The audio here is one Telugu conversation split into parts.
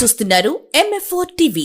చూస్తున్నారు ఎంఎఫ్ఓ టీవీ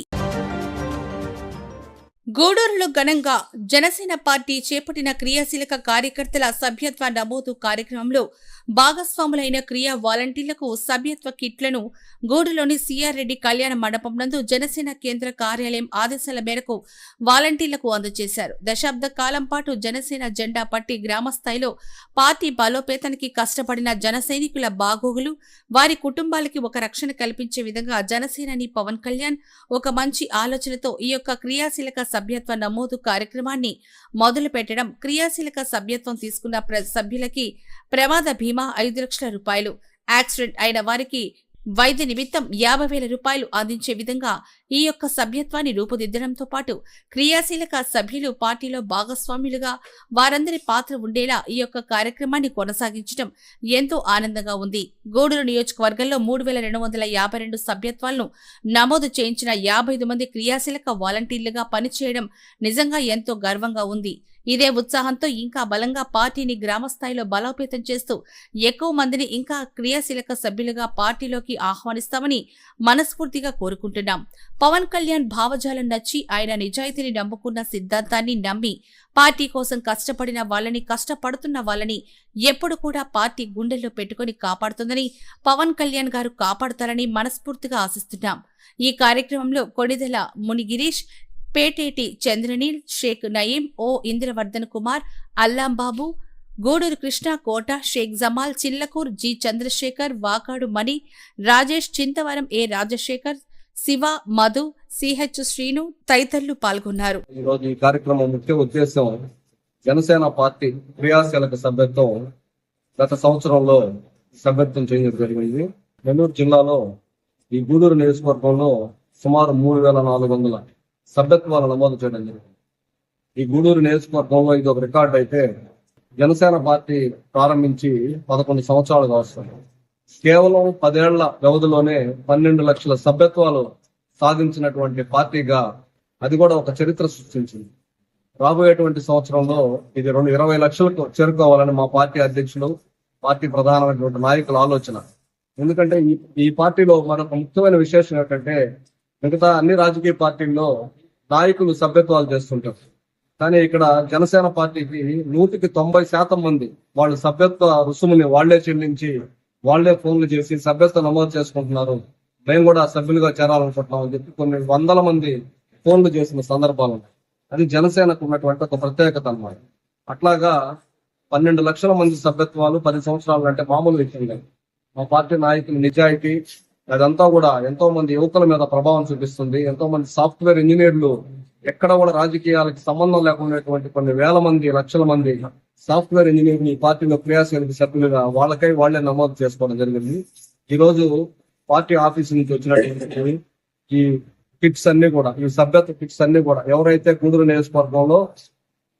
గూడూరులో ఘనంగా జనసేన పార్టీ చేపట్టిన క్రియాశీలక కార్యకర్తల సభ్యత్వ నమోదు కార్యక్రమంలో భాగస్వాములైన క్రియా వాలంటీర్లకు సభ్యత్వ కిట్లను గూడులోని సిఆర్ రెడ్డి కళ్యాణ మండపం నందు జనసేన కేంద్ర కార్యాలయం ఆదేశాల మేరకు వాలంటీర్లకు అందజేశారు. దశాబ్ద కాలం పాటు జనసేన జెండా పట్టి గ్రామ స్థాయిలో పార్టీ బలోపేతానికి కష్టపడిన జన సైనికుల బాగోగులు వారి కుటుంబాలకి ఒక రక్షణ కల్పించే విధంగా జనసేనాని పవన్ కళ్యాణ్ ఒక మంచి ఆలోచనతో ఈ యొక్క క్రియాశీలక సభ్యత్వ నమోదు కార్యక్రమాన్ని మొదలుపెట్టడం క్రియాశీలక సభ్యత్వం తీసుకున్న ప్ర- సభ్యులకి ప్రమాద బీమా ఐదు లక్షల రూపాయలు. యాక్సిడెంట్ అయిన వారికి వైద్య నిమిత్తం యాభై వేల రూపాయలు అందించే విధంగా ఈ యొక్క సభ్యత్వాన్ని రూపుదిద్దడంతో పాటు క్రియాశీలక సభ్యులు పార్టీలో భాగస్వాములుగా వారందరి పాత్ర ఉండేలా ఈ యొక్క కార్యక్రమాన్ని కొనసాగించడం ఎంతో ఆనందంగా ఉంది. గూడూరు నియోజకవర్గంలో మూడు వేల రెండు వందల యాభై రెండు సభ్యత్వాలను నమోదు చేయించిన యాభై ఐదు మంది క్రియాశీలక వాలంటీర్లుగా పనిచేయడం నిజంగా ఎంతో గర్వంగా ఉంది. ఇదే ఉత్సాహంతో ఇంకా బలంగా పార్టీని గ్రామస్థాయిలో బలోపేతం చేస్తూ ఎక్కువ మందిని ఇంకా క్రియాశీలక సభ్యులుగా పార్టీలోకి ఆహ్వానిస్తామని మనస్ఫూర్తిగా కోరుకుంటున్నాం. పవన్ కళ్యాణ్ భావజాలం నచ్చి ఆయన నిజాయితీని నమ్ముకున్న సిద్ధాంతాన్ని నమ్మి పార్టీ కోసం కష్టపడిన వాళ్ళని కష్టపడుతున్న వాళ్ళని ఎప్పుడు కూడా పార్టీ గుండెల్లో పెట్టుకొని కాపాడుతుందని పవన్ కళ్యాణ్ గారు కాపాడుతారని మనస్ఫూర్తిగా ఆశిస్తున్నాం. ఈ కార్యక్రమంలో Kodidela Munigirish Peteti Chandraneel Sheikh Nayeem O Indravardhan Kumar Allambabu Gudur Krishna Kota Sheikh Jamal Chillakur G Chandrasekhar Vakadu Mani Rajesh Chintavaram A Rajasekhar Siva Madhu CH Srinu తదితరులు పాల్గొన్నారు. ఈ రోజు ఈ కార్యక్రమం ముఖ్య ఉద్దేశం జనసేన పార్టీ క్రియాశీలక సభ్యత్వం గత సంవత్సరంలో సభ్యత్వం చేయడం జరిగింది. నెల్లూరు జిల్లాలో ఈ గూడూరు నియోజకవర్గంలో సుమారు మూడు వేల నాలుగు వందల సభ్యత్వాలు నమోదు చేయడం జరిగింది. ఈ గూడూరు నియోజకవర్గంలో ఇది ఒక రికార్డు అయితే జనసేన పార్టీ ప్రారంభించి పదకొండు సంవత్సరాలుగా వస్తుంది. కేవలం పదేళ్ళ వ్యవధిలోనే పన్నెండు లక్షల సభ్యత్వాలు సాధించినటువంటి పార్టీగా అది కూడా ఒక చరిత్ర సృష్టించింది. రాబోయేటువంటి సంవత్సరంలో ఇది రెండు ఇరవై లక్షలకు చేరుకోవాలని మా పార్టీ అధ్యక్షులు పార్టీ ప్రధానమైనటువంటి నాయకుల ఆలోచన. ఎందుకంటే ఈ ఈ పార్టీలో మరొక ముఖ్యమైన విశేషం ఏంటంటే మిగతా అన్ని రాజకీయ పార్టీల్లో నాయకులు సభ్యత్వాలు చేస్తుంటారు. కానీ ఇక్కడ జనసేన పార్టీకి నూటికి తొంభై శాతం మంది వాళ్ళు సభ్యత్వ రుసుముని వాళ్ళే చెల్లించి వాళ్ళే ఫోన్లు చేసి సభ్యత్వ నమోదు చేసుకుంటున్నారు. మేము కూడా సభ్యులుగా చేరాలనుకుంటున్నాం అని చెప్పి కొన్ని వందల మంది ఫోన్లు చేసిన సందర్భాలు అది జనసేనకు ఉన్నటువంటి ఒక ప్రత్యేకత అన్నమాట. అట్లాగా పన్నెండు లక్షల మంది సభ్యత్వాలు పది సంవత్సరాలు అంటే మామూలు విషయం మా పార్టీ నాయకులు నిజాయితీ అదంతా కూడా ఎంతో మంది యువకుల మీద ప్రభావం చూపిస్తుంది. ఎంతో మంది సాఫ్ట్వేర్ ఇంజనీర్లు ఎక్కడ కూడా రాజకీయాలకు సంబంధం లేకున్నటువంటి కొన్ని వేల మంది లక్షల మంది సాఫ్ట్వేర్ ఇంజనీర్ ఈ పార్టీలో క్రియాశీలక సభ్యులుగా వాళ్ళకై వాళ్ళే నమోదు చేసుకోవడం జరిగింది. ఈ రోజు పార్టీ ఆఫీస్ నుంచి వచ్చినటువంటి ఈ కిట్స్ అన్ని కూడా ఈ సభ్యత్వ కిట్స్ అన్ని కూడా ఎవరైతే కూతురు నియోజకవర్గంలో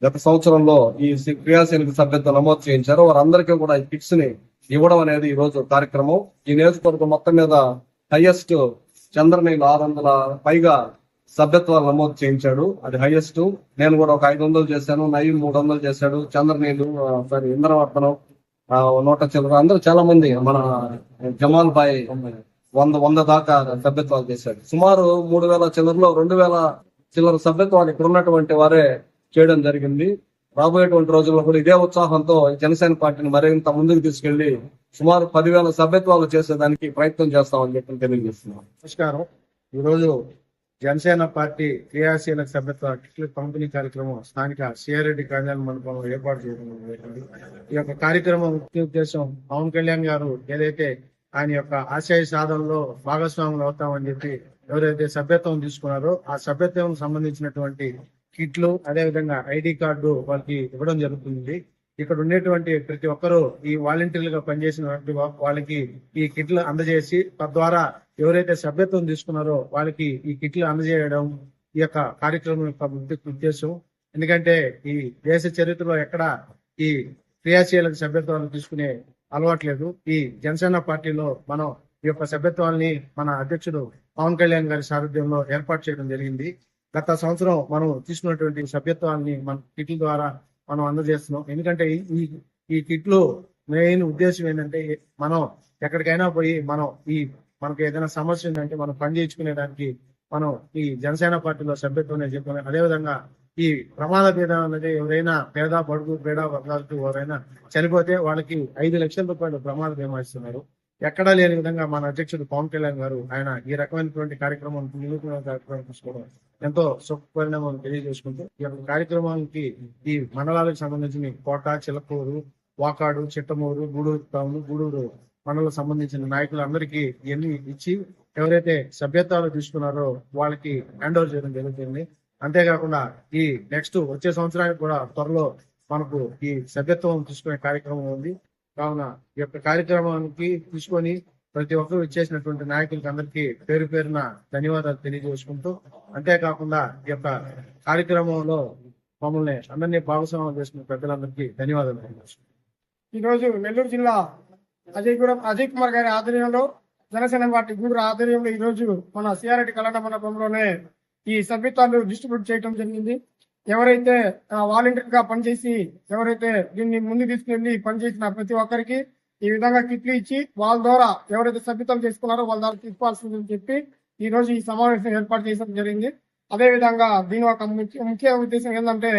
గత సంవత్సరంలో ఈ క్రియాశీలక సభ్యత్వం నమోదు చేయించారో వారందరికీ కూడా ఈ కిట్స్ని ఇవ్వడం అనేది ఈ రోజు కార్యక్రమం. ఈ నియోజకవర్గం మొత్తం మీద హైయెస్ట్ చంద్రనీలు ఆరు వందల పైగా సభ్యత్వాలు నమోదు చేయించాడు. అది హైయెస్ట్. నేను కూడా ఒక ఐదు వందలు చేశాను నయ్యి మూడు వందలు చేశాడు చంద్రనీలు సారీ ఇంద్రవర్ధనం ఆ, నూట చిల్లర. అందరూ చాలా మంది మన జమాల్ బాయ్ వంద వంద దాకా సభ్యత్వాలు చేశాడు. సుమారు మూడు వేల చిల్లరలో రెండు వేల చిల్లర సభ్యత్వాలు ఇక్కడ ఉన్నటువంటి వారే చేయడం జరిగింది. రాబోయేటువంటి రోజుల్లో కూడా ఇదే ఉత్సాహంతో జనసేన పార్టీని మరింత ముందుకు తీసుకెళ్ళి సుమారు పదివేల సభ్యత్వాలు చేసేదానికి ప్రయత్నం చేస్తామని చెప్పి తెలియజేస్తున్నాం. నమస్కారం. ఈరోజు జనసేన పార్టీ క్రియాశీల సభ్యత్వ కిట్ల పంపిణీ కార్యక్రమం స్థానిక సిఆర్రెడ్డి కళ్యాణ మండపంలో ఏర్పాటు చేయడం ఈ యొక్క కార్యక్రమం ముఖ్య ఉద్దేశం పవన్ కళ్యాణ్ గారు ఏదైతే ఆయన యొక్క ఆశయ సాధనలో భాగస్వాములు అవుతామని చెప్పి ఎవరైతే సభ్యత్వం తీసుకున్నారో ఆ సభ్యత్వం సంబంధించినటువంటి కిట్లు అదే విధంగా ఐడి కార్డు వాళ్ళకి ఇవ్వడం జరుగుతుంది. ఇక్కడ ఉండేటువంటి ప్రతి ఒక్కరూ ఈ వాలంటీర్లుగా పనిచేసినటువంటి వాళ్ళకి ఈ కిట్లు అందజేసి తద్వారా ఎవరైతే సభ్యత్వం తీసుకున్నారో వాళ్ళకి ఈ కిట్లు అందజేయడం ఈ యొక్క కార్యక్రమం యొక్క ఉద్దేశం. ఎందుకంటే ఈ దేశ చరిత్రలో ఎక్కడ ఈ క్రియాశీలక సభ్యత్వాలు తీసుకునే అలవాట్లేదు. ఈ జనసేన పార్టీలో మనం ఈ యొక్క సభ్యత్వాల్ని మన అధ్యక్షుడు పవన్ కళ్యాణ్ గారి సారథ్యంలో ఏర్పాటు చేయడం జరిగింది. గత సంవత్సరం మనం తీసుకున్నటువంటి సభ్యత్వాన్ని మన కిట్ల ద్వారా మనం అందజేస్తున్నాం. ఎందుకంటే ఈ- ఈ కిట్లు మెయిన్ ఉద్దేశం ఏంటంటే మనం ఎక్కడికైనా పోయి మనం ఈ మనకి ఏదైనా సమస్య ఉందంటే మనం పని చేయించుకునేదానికి మనం ఈ జనసేన పార్టీలో సభ్యత్వం చెప్పుకునే అదేవిధంగా ఈ ప్రమాద భేదం అనేది ఎవరైనా పేద బడుగు పేద వర్గాలకు ఎవరైనా చనిపోతే వాళ్ళకి ఐదు లక్షల రూపాయలు ప్రమాద బీమా ఇస్తున్నారు. ఎక్కడా లేని విధంగా మన అధ్యక్షుడు పవన్ కళ్యాణ్ గారు ఆయన ఈ రకమైనటువంటి కార్యక్రమం నిరూపణ కార్యక్రమం తీసుకోవడం ఎంతో సుఖపరిణామం తెలియజేసుకుంటూ ఈ యొక్క కార్యక్రమానికి ఈ మండలాలకు సంబంధించిన కోట చిలకూరు వాకాడు చిట్టమూరు గూడూరు టౌన్ గూడూరు మండలకు సంబంధించిన నాయకులందరికీ ఇవన్నీ ఇచ్చి ఎవరైతే సభ్యత్వాలు తీసుకున్నారో వాళ్ళకి హ్యాండ్ ఓవర్ చేయడం జరుగుతుంది. అంతేకాకుండా ఈ నెక్స్ట్ వచ్చే సంవత్సరానికి కూడా త్వరలో మనకు ఈ సభ్యత్వం తీసుకునే కార్యక్రమం ఉంది. కావున ఈ యొక్క కార్యక్రమానికి తీసుకొని ప్రతి ఒక్కరు ఇచ్చేసినటువంటి నాయకులకి అందరికీ పేరు పేరున ధన్యవాదాలు తెలియజేసుకుంటూ అంతేకాకుండా ఈ యొక్క కార్యక్రమంలో మమ్మల్ని అందరినీ భాగస్వామ్యం చేసిన పెద్దలందరికీ ధన్యవాదాలు ఈరోజు ఈ రోజు నెల్లూరు జిల్లా అజయ్ కూడా అజయ్ కుమార్ గారి ఆధ్వర్యంలో జనసేన పార్టీ గూడూరు ఆధ్వర్యంలో ఈ రోజు మన సిఆర్ఐటి కళ్యాణ మండపంలోనే ఈ సభ్యత్వాలు డిస్ట్రిబ్యూట్ చేయడం జరిగింది. ఎవరైతే వాలంటీర్గా పనిచేసి ఎవరైతే దీన్ని ముందు తీసుకెళ్ళి పనిచేసిన ప్రతి ఒక్కరికి ఈ విధంగా కిట్లు ఇచ్చి వాళ్ళ ద్వారా ఎవరైతే సభ్యత్వం చేసుకున్నారో వాళ్ళ ద్వారా తీసుకోవాల్సిందని చెప్పి ఈ రోజు ఈ సమావేశం ఏర్పాటు చేయడం జరిగింది. అదే విధంగా దీని ఒక ముఖ్య ముఖ్య ఉద్దేశం ఏంటంటే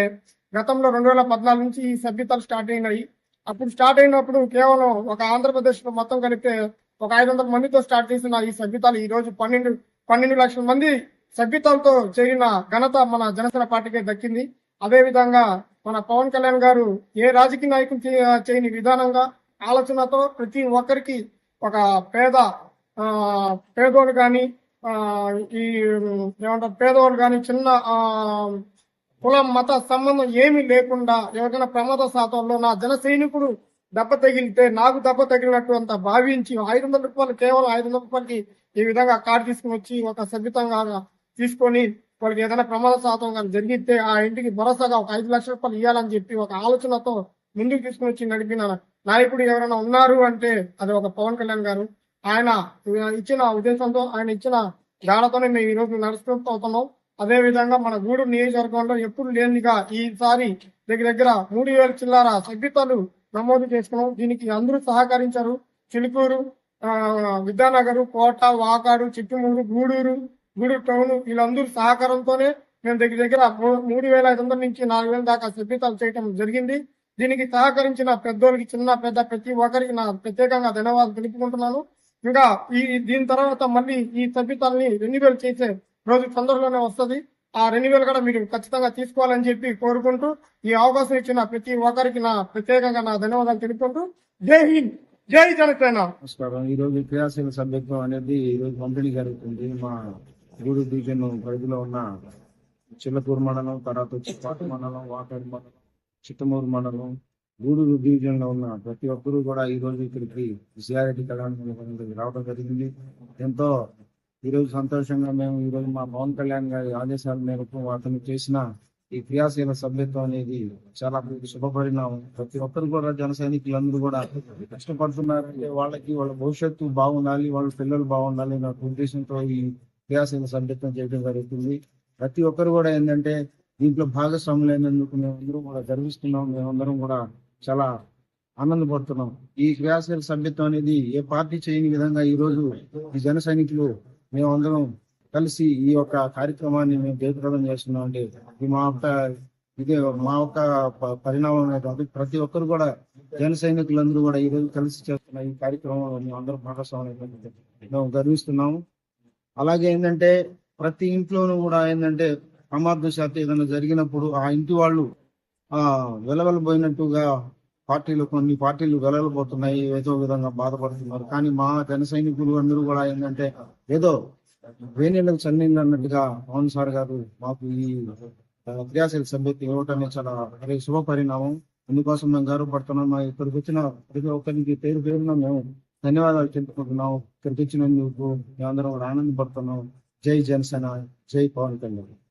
గతంలో రెండు వేల పద్నాలుగు నుంచి ఈ సభ్యతలు స్టార్ట్ అయినాయి. అప్పుడు స్టార్ట్ అయినప్పుడు కేవలం ఒక ఆంధ్రప్రదేశ్లో మొత్తం కలిపితే ఒక ఐదు వందల మందితో స్టార్ట్ చేసిన ఈ సభ్యతలు ఈ రోజు పన్నెండు పన్నెండు లక్షల మంది సభ్యతలతో చేరిన ఘనత మన జనసేన పార్టీకే దక్కింది. అదే విధంగా మన పవన్ కళ్యాణ్ గారు ఏ రాజకీయ నాయకులు చేయని విధానంగా ఆలోచనతో ప్రతి ఒక్కరికి ఒక పేద పేదోడు కానీ ఈ ఏమంటారు పేదవాళ్ళు కానీ చిన్న కులం మత సంబంధం ఏమీ లేకుండా ఎవరికైనా ప్రమాద శాతంలో నా జన సైనికుడు దెబ్బ తగిలితే నాకు దెబ్బ తగిలినట్టు అంత భావించి ఐదు వందల రూపాయలు కేవలం ఐదు వందల రూపాయలకి ఈ విధంగా కార్డు తీసుకుని వచ్చి ఒక సభ్యతంగా తీసుకొని వాళ్ళకి ఏదైనా ప్రమాద శాతం కానీ జరిగితే ఆ ఇంటికి భరోసాగా ఒక ఐదు లక్షల రూపాయలు ఇవ్వాలని చెప్పి ఒక ఆలోచనతో ముందుకు తీసుకుని వచ్చి నడిపిన నాయకుడు ఎవరైనా ఉన్నారు అంటే అది ఒక పవన్ కళ్యాణ్ గారు. ఆయన ఇచ్చిన ఉద్దేశంతో ఆయన ఇచ్చిన గాఢతోనే మేము ఈ రోజు నడుచుకుంటూ అవుతున్నాం అదే విధంగా మన గూడూరు నియోజకవర్గంలో ఎప్పుడు లేనిగా ఈసారి దగ్గర దగ్గర మూడు వేల చిల్లర సభ్యతలు నమోదు చేసుకున్నాం. దీనికి అందరూ సహకరించారు. చిలుకూరు ఆ, విద్యానగర్ కోట వాకాడు చిట్టుమూరు గూడూరు గూడూరు టౌన్ వీళ్ళందరూ సహకారంతోనే మేము దగ్గర దగ్గర మూడు వేల ఐదు వందల నుంచి నాలుగు వేల దాకా సభ్యతలు చేయడం జరిగింది. దీనికి సహకరించిన పెద్దోళ్ళకి చిన్న పెద్ద ప్రతి ఒక్కరికి నా ప్రత్యేకంగా ధన్యవాదాలు తెలుపుకుంటున్నాను. ఇంకా ఈ దీని తర్వాత మళ్ళీ ఈ సభ్యతల్ని రెన్యువల్ చేసే రోజు తొందరలోనే వస్తది. ఆ రెన్యువల్ కూడా మీరు ఖచ్చితంగా తీసుకోవాలని చెప్పి కోరుకుంటూ ఈ అవకాశం ఇచ్చిన ప్రతి ఒక్కరికి నా ప్రత్యేకంగా నా ధన్యవాదాలు తెలుపుకుంటూ. జై హింద్ జై జనసేన. నమస్కారం. ఈ రోజు క్రియాశీల సభ్యత్వం అనేది ఈ రోజు పంపిణీ జరుగుతుంది మా గూడూరు డివిజన్ పరిధిలో ఉన్న చిల్లకూరు మండలం తర్వాత వచ్చి పాటు మండలం వాకాడు మండలం చిత్తమూరు మండలం గూడూరు డివిజన్లో ఉన్న ప్రతి ఒక్కరూ కూడా ఈ రోజు ఇక్కడికి సిఆర్ఐటి కళ్యాణ్ రావడం జరిగింది. ఎంతో ఈ రోజు సంతోషంగా మేము ఈ రోజు మా పవన్ కళ్యాణ్ గారి ఆదేశాల మేరకు అతను చేసిన ఈ క్రియాశీల సభ్యత్వం అనేది చాలా శుభపరిణామం. ప్రతి ఒక్కరు కూడా జన సైనికులందరూ కూడా కష్టపడుతున్నారంటే వాళ్ళకి వాళ్ళ భవిష్యత్తు బాగుండాలి వాళ్ళ పిల్లలు బాగుండాలి నాకు ఉద్దేశంతో ఈ క్రియాశీల సభ్యత్వం చేయడం జరుగుతుంది. ప్రతి ఒక్కరు కూడా ఏంటంటే దీంట్లో భాగస్వాములైనందుకు మేమందరం కూడా గర్విస్తున్నాం. మేమందరం కూడా చాలా ఆనందపడుతున్నాం. ఈ క్రియాశీల సభ్యత్వం అనేది ఏ పార్టీ చేయని విధంగా ఈ రోజు ఈ జన సైనికులు మేమందరం కలిసి ఈ యొక్క కార్యక్రమాన్ని మేము జయప్రదం చేస్తున్నాం అండి ఇది మా యొక్క ఇదే మా యొక్క పరిణామం అనేది ప్రతి ఒక్కరు కూడా జన సైనికులందరూ కూడా ఈ రోజు కలిసి చేస్తున్న ఈ కార్యక్రమంలో మేము అందరం భాగస్వామ్యం మేము గర్విస్తున్నాము. అలాగే ఏంటంటే ప్రతి ఇంట్లోనూ కూడా ఏంటంటే ప్రమాదశాత్తు ఏదైనా జరిగినప్పుడు ఆ ఇంటి వాళ్ళు ఆ వెలవెలబోయినట్టుగా పార్టీలు కొన్ని పార్టీలు వెలవెలబోతున్నాయి ఏదో విధంగా బాధపడుతున్నారు. కానీ మా జన సైనికులు అందరూ కూడా ఏంటంటే ఏదో వేణీళ్ళకు చన్నీళ్ళు అన్నట్టుగా పవన్ సార్ గారు మాకు ఈ క్రియాశీల సభ్యత ఇవ్వటం చాలా శుభ పరిణామం అందుకోసం మేము గర్వపడుతున్నాం? మా ఇక్కడికి వచ్చిన ప్రతి ఒక్కరికి పేరు పేరున మేము ధన్యవాదాలు తెలుపుకుంటున్నావు. ఇక్కడికి వచ్చినందుకు మేమందరం ఆనందపడుతున్నాం. జై జనసేన జై పవన్ కళ్యాణ్.